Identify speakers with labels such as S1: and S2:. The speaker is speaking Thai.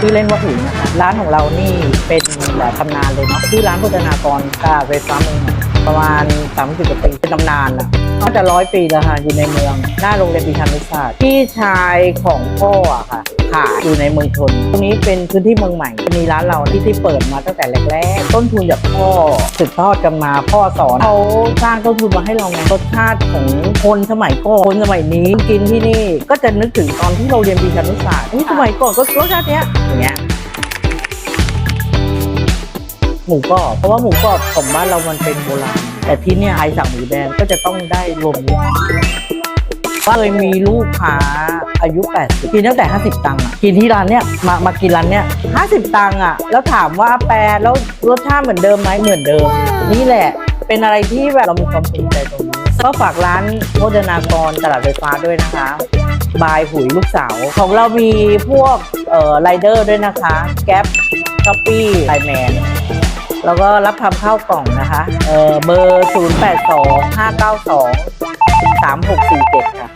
S1: ชื่อเล่นว่าหุ่นะคะร้านของเรานี่เป็นแบบตำนานเลยเนาะชื่อร้านโภชนากรกาไฟฟ้าเมืองประมาณ30กว่าปีเป็นตำนานอะน่าจะร้อยปีแล้วค่ะอยู่ในเมือง หน้าโรงเรียนปีชานุศาสตร์พี่ชายของพ่ออะค่ะายอยู่ในเมืองชนตรงนี้เป็นพื้นที่เมืองใหม่ มีร้านเราที่ที่เปิดมาตั้งแต่แรกๆต้นทุนจากพ่อสืบทอดกันมาพ่อสอนเขาสร้างต้นทุนมาให้เราไงรสชาติของคนสมัยก่อนคนสมัยนี้กินที่นี่ก็จะนึกถึงตอนที่เราเรียนปีชานุศาสตร์สมัยก่อนก็รสชาติเนี้ยอย่างเงี้ยหมูกรอบเพราะว่าหมูกรอบของบ้านเรามันเป็นโบราณ แต่ที่เนี่ยใครสั่งหมูแดงก็จะต้องได้รวมว่าเคยมีลูกค้า อายุ 80 กินตั้งแต่ 50 ตังค์อะกินที่ร้านเนี้ยมามากินร้านเนี้ย50 ตังค์อะแล้วถามว่าแปรแล้วรสชาติเหมือนเดิมไหมเหมือนเดิม นี่แหละ เป็นอะไรที่แบบเรามีความภูมิใจตรงนี้ก็ฝากร้านโภชนากรตลาดไฟฟ้าด้วยนะคะ บายหุยลูกสาวของเรามีพวกเอ่อไรเดอร์ด้วยนะคะ แก๊ปช้อปปี้ไลแมนแล้วก็รับทำข้าวกล่องนะคะเออเบอร์ 0 8 2 5 9 2 3 6 4 7 ค่ะ